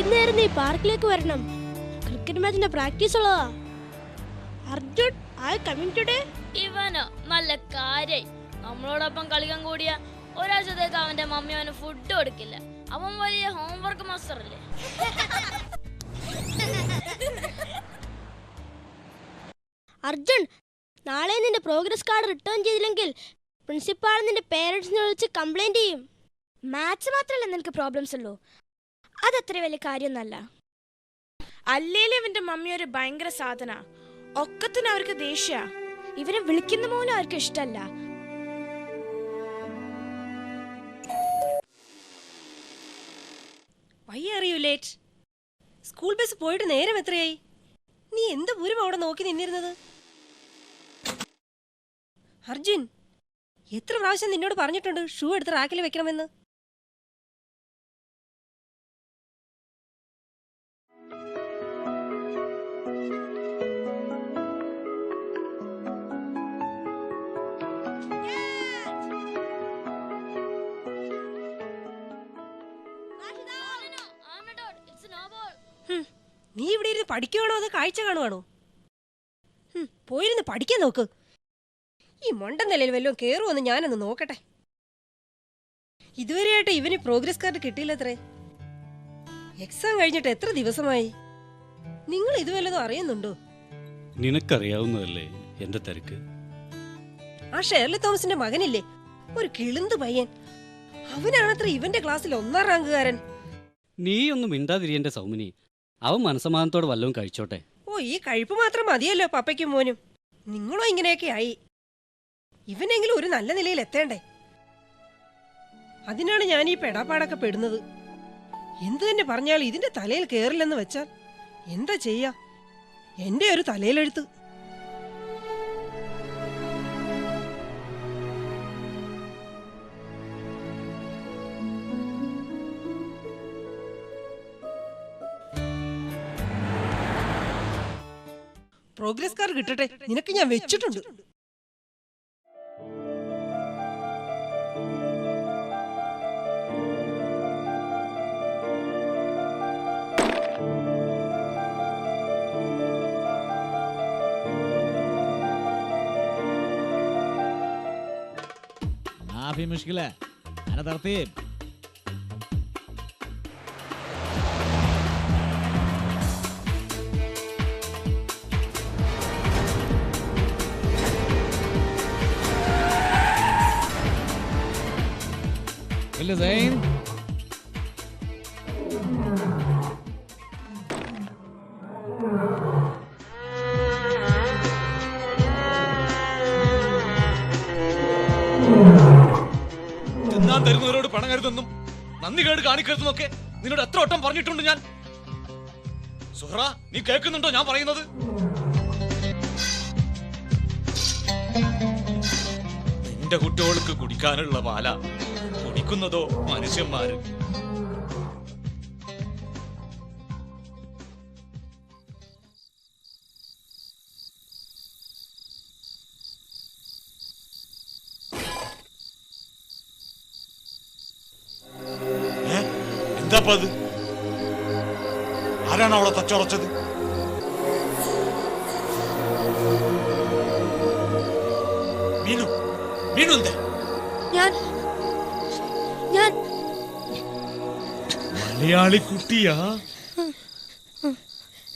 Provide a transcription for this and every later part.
വൈകുന്നേരം നീ പാർക്കിലേക്ക് വരണം. ക്രിക്കറ്റ് മാച്ചിന്റെ പ്രാക്ടീസ് ഉള്ളതാ. അർജുൻ ഐ കമ്മിങ് ടുഡേ ഇവനോ നല്ല കാര്യായി നമ്മളോടൊപ്പം കളിക്കാൻ കൂടിയ ഒരാഴ്ചത്തേക്ക് അവന്റെ മമ്മി അവന് ഫുഡ് കൊടുക്കില്ല. അവൻ വലിയ ഹോംവർക്ക് മാസ്റ്റർ അല്ലേ? അർജുൻ നാളെ നിന്റെ പ്രോഗ്രസ് കാർഡ് റിട്ടേൺ ചെയ്തില്ലെങ്കിൽ പ്രിൻസിപ്പാൾ നിന്റെ പേരൻസിനെ വിളിച്ച് കംപ്ലൈന്റ് ചെയ്യും. മാത്സ് മാത്രമല്ല നിനക്ക് പ്രോബ്ലംസ് ഉള്ളൂ? അതത്ര വലിയ കാര്യമൊന്നല്ല അല്ലേലും ഇവന്റെ മമ്മി ഒരു ഭയങ്കര സാധന. ഒക്കത്തിന് അവർക്ക് ദേഷ്യ. ഇവരെ വിളിക്കുന്ന പോലും അവർക്ക് ഇഷ്ടല്ല why are you late. School bus പോയിട്ട് നേരം എത്രയായി? നീ എന്ത് പൂരം അവിടെ നോക്കി നിന്നിരുന്നത്? അർജുൻ എത്ര പ്രാവശ്യം നിന്നോട് പറഞ്ഞിട്ടുണ്ട് ഷൂ എടുത്ത് റാക്കിൽ വെക്കണമെന്ന്? നീ അത് കാഴ്ച കാണുവാണോ? പോയിരുന്ന് പഠിക്കാൻ നോക്ക്. ഈ മൊണ്ട നിലയിൽ വല്ലതും കയറുമെന്ന് ഞാനൊന്ന് നോക്കട്ടെ. ഇതുവരെയായിട്ട് ഇവന് പ്രോഗ്രസ് കാർഡ് കിട്ടിയില്ലത്രേ. എക്സാം കഴിഞ്ഞിട്ട് എത്ര ദിവസമായി? നിങ്ങൾ ഇത് വല്ലതും അറിയുന്നുണ്ടോ? നിനക്കറിയാവുന്നതല്ലേ എന്റെ തിരക്ക്? ആ ഷേർലി തോമസിന്റെ മകനില്ലേ? ഒരു കിളിന്ത് പയ്യൻ. അവനാണത്ര ഇവന്റെ ക്ലാസ്സിൽ ഒന്നാം റാങ്കുകാരൻ നീ ഒന്നും മിണ്ടാതിരിയന്റെ സൗമിനി. അവൻ മനസമാധാനത്തോടെ വല്ലതും കഴിച്ചോട്ടെ. ഓ ഈ കഴിപ്പ് മാത്രം മതിയല്ലോ പപ്പയ്ക്കും മോനും. നിങ്ങളോ ഇങ്ങനെയൊക്കെ ആയി ഇവനെങ്കിലും ഒരു നല്ല നിലയിൽ എത്തേണ്ടേ? അതിനാണ് ഞാൻ ഈ പെടാപ്പാടൊക്കെ പെടുന്നത്. എന്തു തന്നെ പറഞ്ഞാൽ ഇതിന്റെ തലയിൽ കേറില്ലെന്ന് വെച്ചാൽ എന്താ ചെയ്യാ? എന്റെ ഒരു തലയിലെഴുത്ത്. പ്രോഗ്രസ് കാർ കിട്ടട്ടെ നിനക്ക് ഞാൻ വെച്ചിട്ടുണ്ട് ما في مشكلة أنا ترتيب Willi Zane. തിന്നാൻ തരുന്നവരോട് പണം കരുതെന്നും? നന്ദി കേട് കാണിക്കരുതെന്നൊക്കെ നിന്നോട് എത്ര വട്ടം പറഞ്ഞിട്ടുണ്ട് ഞാൻ? സുഹ്ര നീ കേൾക്കുന്നുണ്ടോ ഞാൻ പറയുന്നത്? നിന്റെ കുട്ടികൾക്ക് കുടിക്കാനുള്ള പാലാ. കുടിക്കുന്നതോ മനുഷ്യന്മാര്. ഏ? എന്താപ്പ ആരാണ് അവളെ തച്ചുറച്ചത്? ഞാൻ മലയാളി കുട്ടിയാ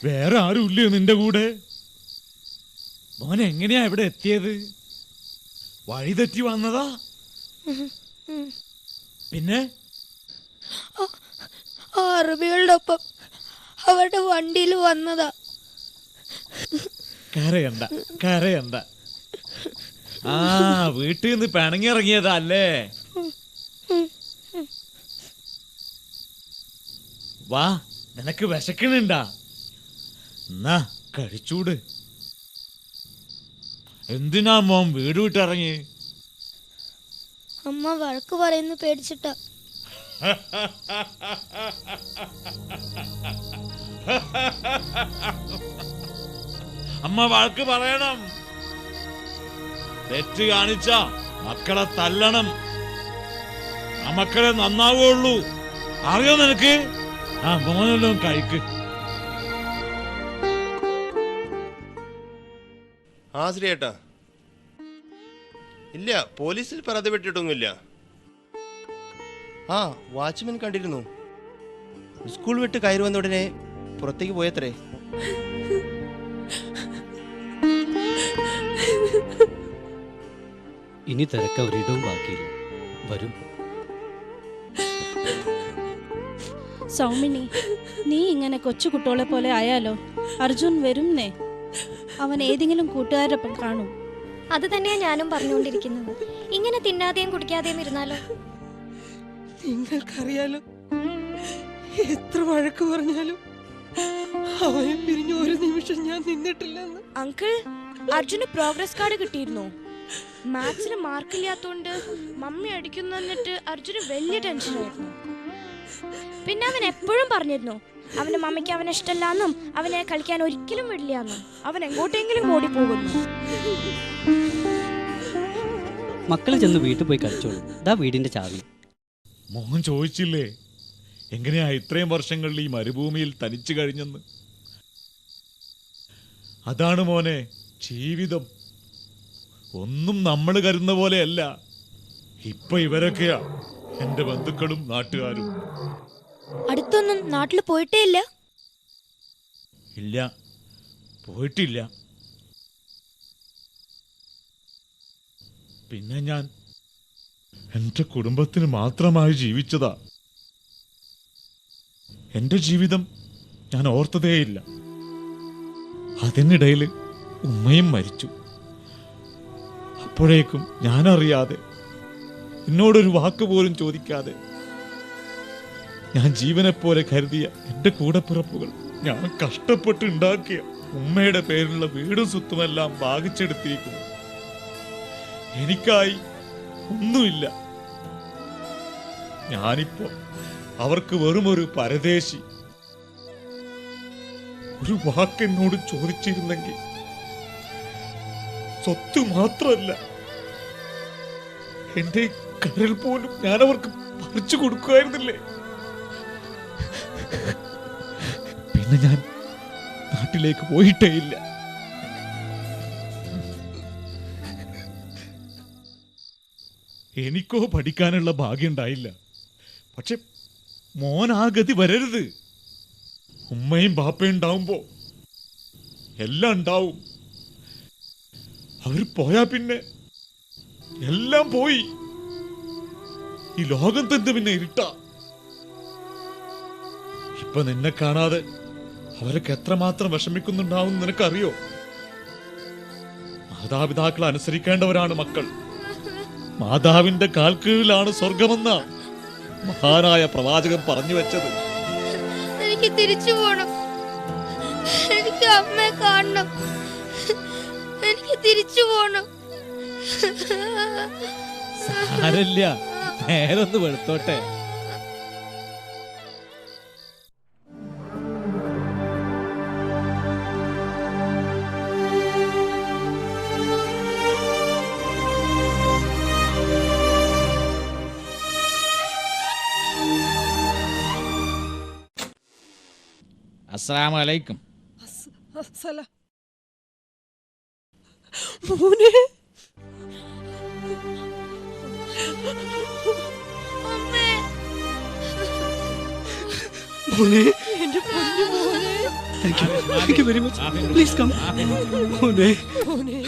വേറെ ആരുമില്ലയോ നിന്റെ കൂടെ? മോൻ എങ്ങനെയാ ഇവിടെ എത്തിയത്? വഴി തെറ്റി വന്നതാ? പിന്നെ? ആ അറബികളുടെ ഒപ്പം അവരുടെ വണ്ടിയിൽ വന്നതാ. കരയണ്ട കരയണ്ട. ആ വീട്ടിൽ നിന്ന് പിണങ്ങിറങ്ങിയതാ അല്ലേ? വാ നിനക്ക് വിശക്കണുണ്ടാ എന്നാ കഴിച്ചൂട്. എന്തിനാ മോൻ വീട് വിട്ടിറങ്ങി അമ്മ വഴക്ക് പറയുന്നു പേടിച്ചിട്ടാ. അമ്മ വഴക്ക് പറയണം. തെറ്റ് കാണിച്ച മക്കളെ തല്ലണം. ആ മക്കളെ നന്നാവുള്ളൂ അറിയോ നിനക്ക്? ആ മോനെല്ലാം കഴിക്ക്. ആ ശ്രീയേട്ടാ ഇല്ല പോലീസിൽ പരാതി പെട്ടിട്ടൊന്നുമില്ല. ആ വാച്ച്മാൻ കണ്ടിരുന്നു. സ്കൂൾ വിട്ട് കയറി വന്ന ഉടനെ പുറത്തേക്ക് പോയത്രേ. ഇനി തിരക്ക ഒരിടവും ബാക്കിയില്ല. വരും. സൗമിനി നീ ഇങ്ങനെ കൊച്ചു കുട്ടികളെ പോലെ ആയാലോ? അർജുൻ വരുംനേ അവൻ ഏതെങ്കിലും കൂട്ടുകാരൊപ്പം കാണും. അത് തന്നെയാ ഞാനും പറഞ്ഞുകൊണ്ടിരിക്കുന്നത്. ഇങ്ങനെ തിന്നാതെയും കുടിക്കാതെയും ഇരുന്നാലോ? നിങ്ങൾക്കറിയാലോ എത്ര വഴക്ക് പറഞ്ഞാലും അവനെ പിരിഞ്ഞു ഒരു നിമിഷം ഞാൻ നിന്നിട്ടില്ലെന്ന്. അങ്കിൾ അർജുന് പ്രോഗ്രസ് കാർഡ് കിട്ടിയിരുന്നു. മാത്സിന് മാർക്കില്ലാത്തോണ്ട് മമ്മി അടിക്കുന്നു എന്നിട്ട് അർജുന് വലിയ ടെൻഷനായിരുന്നു. പിന്നെ അവൻ എപ്പോഴും പറഞ്ഞിരുന്നു അവന്റെ മമ്മിക്ക് അവനെ ഇഷ്ടമല്ലാന്നും അവനെ കളിക്കാൻ ഒരിക്കലും വിടില്ല എന്നും അവൻ എങ്ങോട്ടെങ്കിലും ഓടി പോകുന്നു. മക്കൾ ചെന്ന് വീട്ടിൽ പോയി കളിച്ചോളൂ. ഇതാ വീടിന്റെ ചാവി. മോഹൻ ചോദിച്ചില്ലേ എങ്ങനെയാ ഇത്രയും വർഷങ്ങളിൽ ഈ മരുഭൂമിയിൽ തനിച്ചു കഴിഞ്ഞെന്ന്? അതാണ് മോനെ ജീവിതം. ഒന്നും നമ്മൾ കരുന്ന പോലെയല്ല. ഇപ്പൊ ഇവരൊക്കെയാ എന്റെ ബന്ധുക്കളും നാട്ടുകാരും. അടുത്തൊന്നും നാട്ടിൽ പോയിട്ടേ ഇല്ല ഇല്ല. പോയിട്ടില്ല. പിന്നെ ഞാൻ എന്റെ കുടുംബത്തിന് മാത്രമായി ജീവിച്ചതാ. എന്റെ ജീവിതം ഞാൻ ഓർത്തതേയില്ല. അതിനിടയിൽ ഉമ്മയും മരിച്ചു. അപ്പോഴേക്കും ഞാനറിയാതെ എന്നോടൊരു വാക്ക് പോലും ചോദിക്കാതെ ഞാൻ ജീവനെപ്പോലെ കരുതിയ എന്റെ കൂടപ്പിറപ്പുകൾ ഞാൻ കഷ്ടപ്പെട്ടുണ്ടാക്കിയ ഉമ്മയുടെ പേരിലുള്ള വീടും സ്വത്തുമെല്ലാം ഭാഗിച്ചെടുത്തിരിക്കുന്നു എനിക്കായി ഒന്നുമില്ല. ഞാനിപ്പോ അവർക്ക് വെറുമൊരു പരദേശി. ഒരു വാക്കെന്നോട് ചോദിച്ചിരുന്നെങ്കിൽ സ്വത്ത് മാത്രമല്ല എന്റെ കരൽ പോലും ഞാൻ അവർക്ക് പറിച്ചു കൊടുക്കുമായിരുന്നില്ലേ പിന്നെ ഞാൻ നാട്ടിലേക്ക് പോയിട്ടേ ഇല്ല. എനിക്കോ പഠിക്കാനുള്ള ഭാഗ്യം ഉണ്ടായില്ല. പക്ഷെ മോൻ ആ ഗതി വരരുത്. ഉമ്മയും ബാപ്പയും ഉണ്ടാവുമ്പോ എല്ലാം ഉണ്ടാവും. അവർ പോയാ പിന്നെ എല്ലാം പോയി. ഈ ലോകം തന്നെ പിന്നെ ഇരുട്ട? ഇപ്പൊ നിന്നെ കാണാതെ അവരൊക്കെ എത്രമാത്രം വിഷമിക്കുന്നുണ്ടാവും നിനക്കറിയോ? മാതാപിതാക്കളെ അനുസരിക്കേണ്ടവരാണ് മക്കൾ. മാതാവിന്റെ കാൽക്കീഴിലാണ് സ്വർഗമെന്ന മഹാനായ പ്രവാചകൻ പറഞ്ഞു വെച്ചത്. എനിക്ക് തിരിച്ചു പോണം. എനിക്ക് അമ്മയെ കാണണം. എനിക്ക് തിരിച്ചു പോണം. സാരല്ല നേരൊന്ന് വെളുത്തോട്ടെ. അസ്സലാമു അലൈക്കും അസല മോനെ മോനെ. എന്റെ പൊന്നു മോനെ. Thank you thank you very much please come മോനെ. മോനെ.